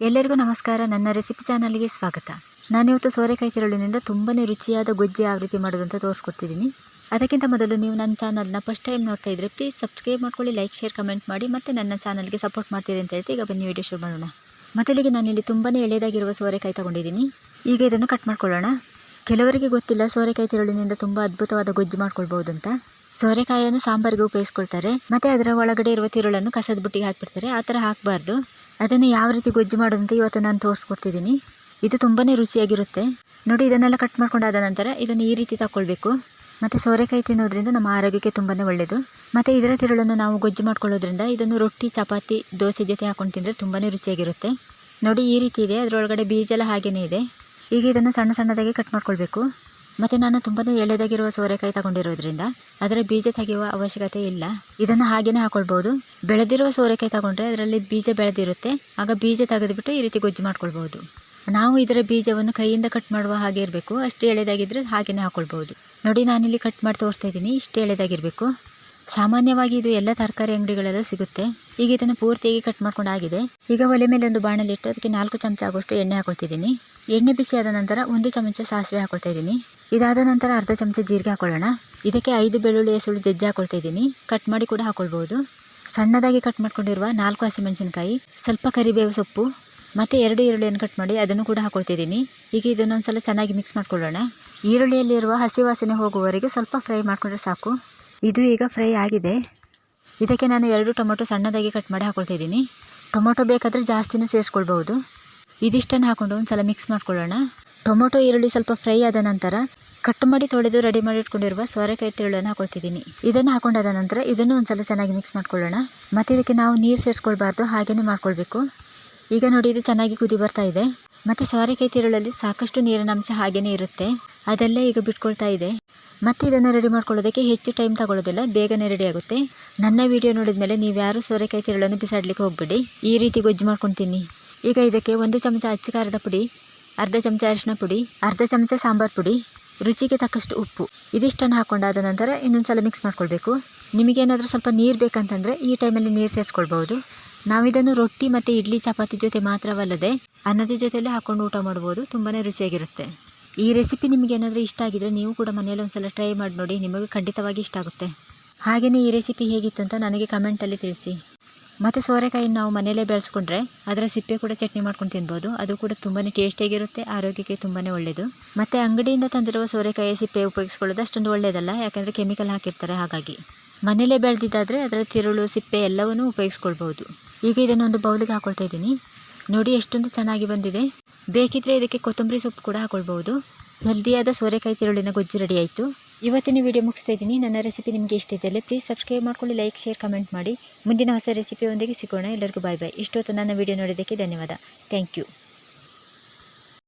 ಎಲ್ಲರಿಗೂ ನಮಸ್ಕಾರ. ನನ್ನ ರೆಸಿಪಿ ಚಾನಲ್ಗೆ ಸ್ವಾಗತ. ನಾನಿವತ್ತು ಸೋರೆಕಾಯಿ ತಿರುಳಿನಿಂದ ತುಂಬಾ ರುಚಿಯಾದ ಗೊಜ್ಜಿ ಆವೃತ್ತಿ ಅಂತ ತೋರಿಸ್ಕೊಡ್ತಿದ್ದೀನಿ. ಅದಕ್ಕಿಂತ ಮೊದಲು ನೀವು ನನ್ನ ಚಾನಲ್ನ ಫಸ್ಟ್ ಟೈಮ್ ನೋಡ್ತಾ ಇದ್ದರೆ ಪ್ಲೀಸ್ ಸಬ್ಸ್ಕ್ರೈಬ್ ಮಾಡ್ಕೊಳ್ಳಿ, ಲೈಕ್, ಶೇರ್, ಕಮೆಂಟ್ ಮಾಡಿ ಮತ್ತು ನನ್ನ ಚಾನಲ್ಗೆ ಸಪೋರ್ಟ್ ಮಾಡ್ತೀರಿ ಅಂತ ಹೇಳ್ತಿ. ಈಗ ಬನ್ನಿ ವಿಡಿಯೋ ಶುರು ಮಾಡೋಣ. ಮೊದಲಿಗೆ ನಾನಿಲ್ಲಿ ತುಂಬಾ ಎಳೆದಾಗಿರುವ ಸೋರೆಕಾಯಿ ತಗೊಂಡಿದ್ದೀನಿ. ಈಗ ಇದನ್ನು ಕಟ್ ಮಾಡ್ಕೊಳ್ಳೋಣ. ಕೆಲವರಿಗೆ ಗೊತ್ತಿಲ್ಲ ಸೋರೆಕಾಯಿ ತಿರುಳಿನಿಂದ ತುಂಬ ಅದ್ಭುತವಾದ ಗೊಜ್ಜು ಮಾಡ್ಕೊಳ್ಬಹುದು ಅಂತ ಸೋರೆಕಾಯಿಯನ್ನು ಸಾಂಬಾರಿಗೆ ಉಪಯೋಗಿಸ್ಕೊಳ್ತಾರೆ. ಮತ್ತು ಅದರ ಒಳಗಡೆ ಇರುವ ತಿರುಳನ್ನು ಕಸದ ಬುಟ್ಟಿಗೆ ಹಾಕಿಬಿಡ್ತಾರೆ. ಆ ಥರ ಹಾಕಬಾರ್ದು. ಅದನ್ನು ಯಾವ ರೀತಿ ಗೊಜ್ಜು ಮಾಡೋದು ಅಂತ ಇವತ್ತು ನಾನು ತೋರಿಸ್ಕೊಡ್ತಿದ್ದೀನಿ. ಇದು ತುಂಬಾ ರುಚಿಯಾಗಿರುತ್ತೆ. ನೋಡಿ, ಇದನ್ನೆಲ್ಲ ಕಟ್ ಮಾಡ್ಕೊಂಡಾದ ನಂತರ ಇದನ್ನು ಈ ರೀತಿ ತಗೊಳ್ಬೇಕು ಮತ್ತು ಸೋರೆಕಾಯಿ ತಿನ್ನೋದ್ರಿಂದ ನಮ್ಮ ಆರೋಗ್ಯಕ್ಕೆ ತುಂಬಾ ಒಳ್ಳೆಯದು ಮತ್ತು ಇದರ ತಿರುಳನ್ನು ನಾವು ಗೊಜ್ಜು ಮಾಡ್ಕೊಳ್ಳೋದ್ರಿಂದ ಇದನ್ನು ರೊಟ್ಟಿ, ಚಪಾತಿ, ದೋಸೆ ಜೊತೆ ಹಾಕೊಂಡು ತಿಂದರೆ ತುಂಬಾ ರುಚಿಯಾಗಿರುತ್ತೆ. ನೋಡಿ, ಈ ರೀತಿ ಇದೆ. ಅದರೊಳಗಡೆ ಬೀಜ ಎಲ್ಲ ಹಾಗೇನೇ ಇದೆ. ಈಗ ಇದನ್ನು ಸಣ್ಣ ಸಣ್ಣದಾಗಿ ಕಟ್ ಮಾಡ್ಕೊಳ್ಬೇಕು. ಮತ್ತು ನಾನು ತುಂಬಾ ಎಳೆದಾಗಿರುವ ಸೋರೆಕಾಯಿ ತಗೊಂಡಿರೋದ್ರಿಂದ ಅದರ ಬೀಜ ತೆಗೆಯುವ ಅವಶ್ಯಕತೆ ಇಲ್ಲ. ಇದನ್ನು ಹಾಗೇನೆ ಹಾಕೊಳ್ಬೋದು. ಬೆಳೆದಿರುವ ಸೋರೆಕಾಯಿ ತಗೊಂಡ್ರೆ ಅದರಲ್ಲಿ ಬೀಜ ಬೆಳೆದಿರುತ್ತೆ. ಆಗ ಬೀಜ ತೆಗೆದುಬಿಟ್ಟು ಈ ರೀತಿ ಗೊಜ್ಜು ಮಾಡ್ಕೊಳ್ಬೋದು. ನಾವು ಇದರ ಬೀಜವನ್ನು ಕೈಯಿಂದ ಕಟ್ ಮಾಡುವ ಹಾಗೆ ಇರಬೇಕು. ಅಷ್ಟು ಎಳೆದಾಗಿದ್ದರೆ ಹಾಗೇನೆ ಹಾಕ್ಕೊಳ್ಬೋದು ನೋಡಿ, ನಾನಿಲ್ಲಿ ಕಟ್ ಮಾಡಿ ತೋರಿಸ್ತಾ ಇದ್ದೀನಿ. ಇಷ್ಟು ಎಳೆದಾಗಿರಬೇಕು ಸಾಮಾನ್ಯವಾಗಿ ಇದು ಎಲ್ಲ ತರಕಾರಿ ಅಂಗಡಿಗಳೆಲ್ಲ ಸಿಗುತ್ತೆ. ಈಗ ಇದನ್ನು ಪೂರ್ತಿಯಾಗಿ ಕಟ್ ಮಾಡ್ಕೊಂಡು ಆಗಿದೆ ಈಗ ಒಲೆ ಮೇಲೆ ಒಂದು ಬಾಣಲಿಟ್ಟು ಅದಕ್ಕೆ ನಾಲ್ಕು ಚಮಚ ಆಗುವಷ್ಟು ಎಣ್ಣೆ ಹಾಕೊಳ್ತಿದ್ದೀನಿ. ಎಣ್ಣೆ ಬಿಸಿ ಆದ ನಂತರ ಒಂದು ಚಮಚ ಸಾಸಿವೆ ಹಾಕೊಳ್ತಾ ಇದ್ದೀನಿ. ಇದಾದ ನಂತರ ಅರ್ಧ ಚಮಚ ಜೀರಿಗೆ ಹಾಕೊಳ್ಳೋಣ. ಇದಕ್ಕೆ ಐದು ಬೆಳ್ಳುಳ್ಳಿಯ ಸುಳ್ಳು ಜಜ್ಜಿ ಹಾಕೊಳ್ತಾ ಇದ್ದೀನಿ. ಕಟ್ ಮಾಡಿ ಕೂಡ ಹಾಕೊಳ್ಬೋದು. ಸಣ್ಣದಾಗಿ ಕಟ್ ಮಾಡ್ಕೊಂಡಿರುವ ನಾಲ್ಕು ಹಸಿಮೆಣಸಿನಕಾಯಿ, ಸ್ವಲ್ಪ ಕರಿಬೇವು ಸೊಪ್ಪು, ಮತ್ತು ಎರಡು ಈರುಳ್ಳಿಯನ್ನು ಕಟ್ ಮಾಡಿ ಅದನ್ನು ಕೂಡ ಹಾಕೊಳ್ತಿದ್ದೀನಿ ಈಗ ಇದನ್ನೊಂದ್ಸಲ ಚೆನ್ನಾಗಿ ಮಿಕ್ಸ್ ಮಾಡ್ಕೊಳ್ಳೋಣ. ಈರುಳ್ಳಿಯಲ್ಲಿರುವ ಹಸಿ ವಾಸನೆ ಹೋಗುವವರೆಗೆ ಸ್ವಲ್ಪ ಫ್ರೈ ಮಾಡಿಕೊಂಡ್ರೆ ಸಾಕು. ಇದು ಈಗ ಫ್ರೈ ಆಗಿದೆ. ಇದಕ್ಕೆ ನಾನು ಎರಡು ಟೊಮೊಟೊ ಸಣ್ಣದಾಗಿ ಕಟ್ ಮಾಡಿ ಹಾಕೊಳ್ತಿದ್ದೀನಿ ಟೊಮೊಟೊ ಬೇಕಾದರೆ ಜಾಸ್ತಿನೂ ಸೇರಿಸ್ಕೊಳ್ಬೋದು ಇದಿಷ್ಟನ್ನು ಹಾಕ್ಕೊಂಡು ಒಂದು ಸಲ ಮಿಕ್ಸ್ ಮಾಡ್ಕೊಳ್ಳೋಣ. ಟೊಮೊಟೊ ಈರುಳ್ಳಿ ಸ್ವಲ್ಪ ಫ್ರೈ ಆದ ನಂತರ ಕಟ್ ಮಾಡಿ ತೊಳೆದು ರೆಡಿ ಮಾಡಿ ಇಟ್ಕೊಂಡಿರುವ ಸೋರೆಕಾಯಿ ತಿರುಳನ್ನು ಹಾಕೊಳ್ತಿದ್ದೀನಿ. ಇದನ್ನು ಹಾಕೊಂಡಾದ ನಂತರ ಇದನ್ನು ಒಂದ್ಸಲ ಚೆನ್ನಾಗಿ ಮಿಕ್ಸ್ ಮಾಡ್ಕೊಳ್ಳೋಣ. ಮತ್ತು ಇದಕ್ಕೆ ನಾವು ನೀರು ಸೇರಿಸ್ಕೊಳ್ಬಾರ್ದು ಹಾಗೆಯೇ ಮಾಡ್ಕೊಳ್ಬೇಕು. ಈಗ ನೋಡಿ, ಇದು ಚೆನ್ನಾಗಿ ಕುದಿ ಬರ್ತಾ ಇದೆ. ಮತ್ತು ಸೋರೆಕಾಯಿ ತಿರುಳಲ್ಲಿ ಸಾಕಷ್ಟು ನೀರಿನ ಅಂಶ ಹಾಗೇನೇ ಇರುತ್ತೆ. ಅದೆಲ್ಲೇ ಈಗ ಬಿಟ್ಕೊಳ್ತಾ ಇದೆ. ಮತ್ತೆ ಇದನ್ನು ರೆಡಿ ಮಾಡ್ಕೊಳ್ಳೋದಕ್ಕೆ ಹೆಚ್ಚು ಟೈಮ್ ತಗೊಳ್ಳೋದಿಲ್ಲ, ಬೇಗನೆ ರೆಡಿ ಆಗುತ್ತೆ. ನನ್ನ ವಿಡಿಯೋ ನೋಡಿದ ಮೇಲೆ ನೀವು ಯಾರು ಸೋರೆಕಾಯಿ ತಿರುಳನ್ನು ಬಿಸಾಡಲಿಕ್ಕೆ ಹೋಗ್ಬೇಡಿ. ಈ ರೀತಿ ಗೊಜ್ಜು ಮಾಡ್ಕೊತೀನಿ. ಈಗ ಇದಕ್ಕೆ ಒಂದು ಚಮಚ ಅಚ್ಚಿಕಾರದ ಪುಡಿ ಅರ್ಧ ಚಮಚ ಅರಿಶಿನ ಪುಡಿ, ಅರ್ಧ ಚಮಚ ಸಾಂಬಾರು ಪುಡಿ, ರುಚಿಗೆ ತಕ್ಕಷ್ಟು ಉಪ್ಪು. ಇದಿಷ್ಟನ್ನು ಹಾಕೊಂಡಾದ ನಂತರ ಇನ್ನೊಂದು ಸಲ ಮಿಕ್ಸ್ ಮಾಡ್ಕೊಳ್ಬೇಕು. ನಿಮಗೇನಾದರೂ ಸ್ವಲ್ಪ ನೀರು ಬೇಕಂತಂದರೆ ಈ ಟೈಮಲ್ಲಿ ನೀರು ಸೇರಿಸ್ಕೊಳ್ಬೋದು ನಾವಿದನ್ನು ರೊಟ್ಟಿ ಮತ್ತು ಇಡ್ಲಿ ಚಪಾತಿ ಜೊತೆ ಮಾತ್ರವಲ್ಲದೆ ಅನ್ನದ ಜೊತೆಯಲ್ಲೇ ಹಾಕ್ಕೊಂಡು ಊಟ ಮಾಡ್ಬೋದು. ತುಂಬಾ ರುಚಿಯಾಗಿರುತ್ತೆ. ಈ ರೆಸಿಪಿ ನಿಮಗೇನಾದರೂ ಇಷ್ಟ ಆಗಿದ್ರೆ ನೀವು ಕೂಡ ಮನೆಯಲ್ಲಿ ಒಂದ್ಸಲ ಟ್ರೈ ಮಾಡಿ ನೋಡಿ. ನಿಮಗೆ ಖಂಡಿತವಾಗಿ ಇಷ್ಟ ಆಗುತ್ತೆ. ಹಾಗೆಯೇ ಈ ರೆಸಿಪಿ ಹೇಗಿತ್ತು ಅಂತ ನನಗೆ ಕಮೆಂಟಲ್ಲಿ ತಿಳಿಸಿ. ಮತ್ತು ಸೋರೆಕಾಯಿ ನಾವು ಮನೆಯಲ್ಲೇ ಬೆಳೆಸ್ಕೊಂಡ್ರೆ ಅದರ ಸಿಪ್ಪೆ ಕೂಡ ಚಟ್ನಿ ಮಾಡ್ಕೊಂಡು ತಿನ್ಬೋದು. ಅದು ಕೂಡ ತುಂಬಾ ಟೇಸ್ಟಿಯಾಗಿರುತ್ತೆ ಆರೋಗ್ಯಕ್ಕೆ ತುಂಬಾ ಒಳ್ಳೆಯದು ಮತ್ತು ಅಂಗಡಿಯಿಂದ ತಂದಿರುವ ಸೋರೆಕಾಯಿ ಸಿಪ್ಪೆ ಉಪಯೋಗಿಸ್ಕೊಳ್ಳೋದು ಅಷ್ಟೊಂದು ಒಳ್ಳೆಯದಲ್ಲ ಯಾಕೆಂದರೆ ಕೆಮಿಕಲ್ ಹಾಕಿರ್ತಾರೆ ಹಾಗಾಗಿ. ಮನೆಯಲ್ಲೇ ಬೆಳೆದಿದ್ದಾದರೆ ಅದರ ತಿರುಳು, ಸಿಪ್ಪೆ ಎಲ್ಲವನ್ನೂ ಉಪಯೋಗಿಸ್ಕೊಳ್ಬೋದು ಈಗ ಇದನ್ನು ಒಂದು ಬೌಲಿಗೆ ಹಾಕೊಳ್ತಾ ಇದ್ದೀನಿ. ನೋಡಿ ಎಷ್ಟೊಂದು ಚೆನ್ನಾಗಿ ಬಂದಿದೆ. ಬೇಕಿದ್ರೆ ಇದಕ್ಕೆ ಕೊತ್ತಂಬರಿ ಸೊಪ್ಪು ಕೂಡ ಹಾಕೊಳ್ಬೋದು ಹೆಲ್ದಿಯಾದ ಸೋರೆಕಾಯಿ ತಿರುಳಿನ ಗೊಜ್ಜು ರೆಡಿ ಆಯಿತು. ಇವತ್ತಿನ ವಿಡಿಯೋ ಮುಗಿಸ್ತಾ ಇದ್ದೀನಿ. ನನ್ನ ರೆಸಿಪಿ ನಿಮಗೆ ಇಷ್ಟ ಇದ್ದಲ್ಲಿ ಪ್ಲೀಸ್ ಸಬ್ಸ್ಕ್ರೈಬ್ ಮಾಡ್ಕೊಳ್ಳಿ ಲೈಕ್ ಶೇರ್ ಕಮೆಂಟ್ ಮಾಡಿ. ಮುಂದಿನ ಹೊಸ ರೆಸಿಪಿಯೊಂದಿಗೆ ಸಿಗೋಣ. ಎಲ್ಲರಿಗೂ ಬಾಯ್ ಬಾಯ್ ಇಷ್ಟೊತ್ತು ನನ್ನ ವಿಡಿಯೋ ನೋಡೋದಕ್ಕೆ ಧನ್ಯವಾದ. Thank you